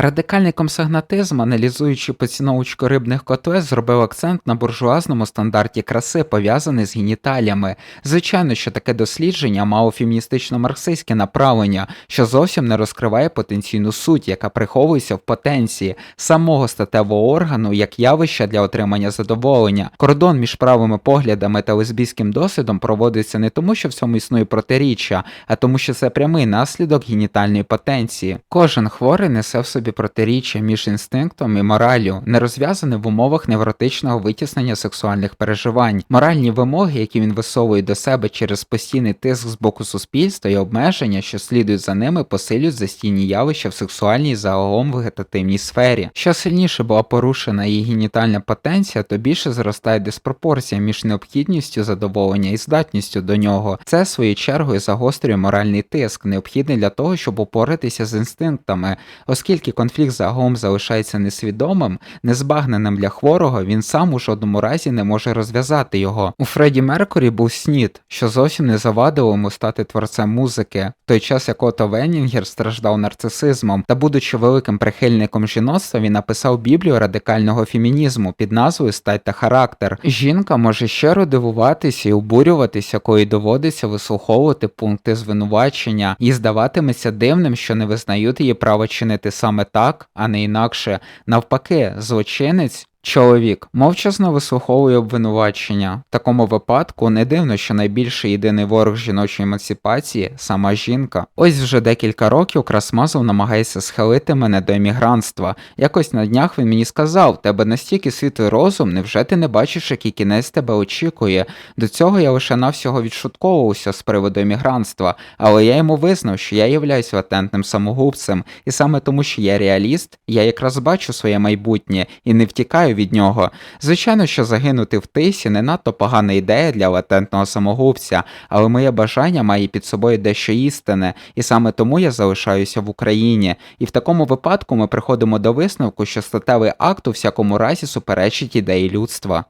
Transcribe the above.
Радикальний комсагнатизм, аналізуючи поціновочку рибних котлет, зробив акцент на буржуазному стандарті краси, пов'язаний з геніталіями. Звичайно, що таке дослідження мало феміністично-марксистське направлення, що зовсім не розкриває потенційну суть, яка приховується в потенції самого статевого органу як явища для отримання задоволення. Кордон між правими поглядами та лесбійським досвідом проводиться не тому, що в цьому існує протиріччя, а тому, що це прямий наслідок генітальної потенції. Кожен хворий несе в собі протиріччя між інстинктом і мораллю, не розв'язане в умовах невротичного витіснення сексуальних переживань. Моральні вимоги, які він висовує до себе через постійний тиск з боку суспільства і обмеження, що слідують за ними, посилюють застійні явища в сексуальній загалом вегетативній сфері. Що сильніше була порушена її генітальна потенція, то більше зростає диспропорція між необхідністю задоволення і здатністю до нього. Це своєю чергою загострює моральний тиск, необхідний для того, щоб упоратися з інстинктами, оскільки конфлікт загалом залишається несвідомим, незбагненим для хворого, він сам у жодному разі не може розв'язати його. У Фредді Меркурі був снід, що зовсім не завадило йому стати творцем музики, в той час як Ото Венінгер страждав нарцисизмом, та, будучи великим прихильником жіноцтва, він написав біблію радикального фемінізму під назвою Стать та характер. Жінка може щиро дивуватися і обурюватися, коли доводиться вислуховувати пункти звинувачення, і здаватиметься дивним, що не визнають її право чинити саме так, а не інакше. Навпаки, злочинець. Чоловік мовчазно вислуховує обвинувачення. В такому випадку не дивно, що найбільший єдиний ворог жіночої емансипації сама жінка. Ось вже декілька років Красмазов намагається схилити мене до емігрантства. Якось на днях він мені сказав: тебе настільки світлий розум, невже ти не бачиш, який кінець тебе очікує? До цього я лише навсього відшутковувався з приводу емігрантства, але я йому визнав, що я являюсь латентним самогубцем, і саме тому, що я реаліст, я якраз бачу своє майбутнє і не втікаю від нього. Звичайно, що загинути в тисі не надто погана ідея для латентного самогубця, але моє бажання має під собою дещо істине, і саме тому я залишаюся в Україні. І в такому випадку ми приходимо до висновку, що статевий акт у всякому разі суперечить ідеї людства.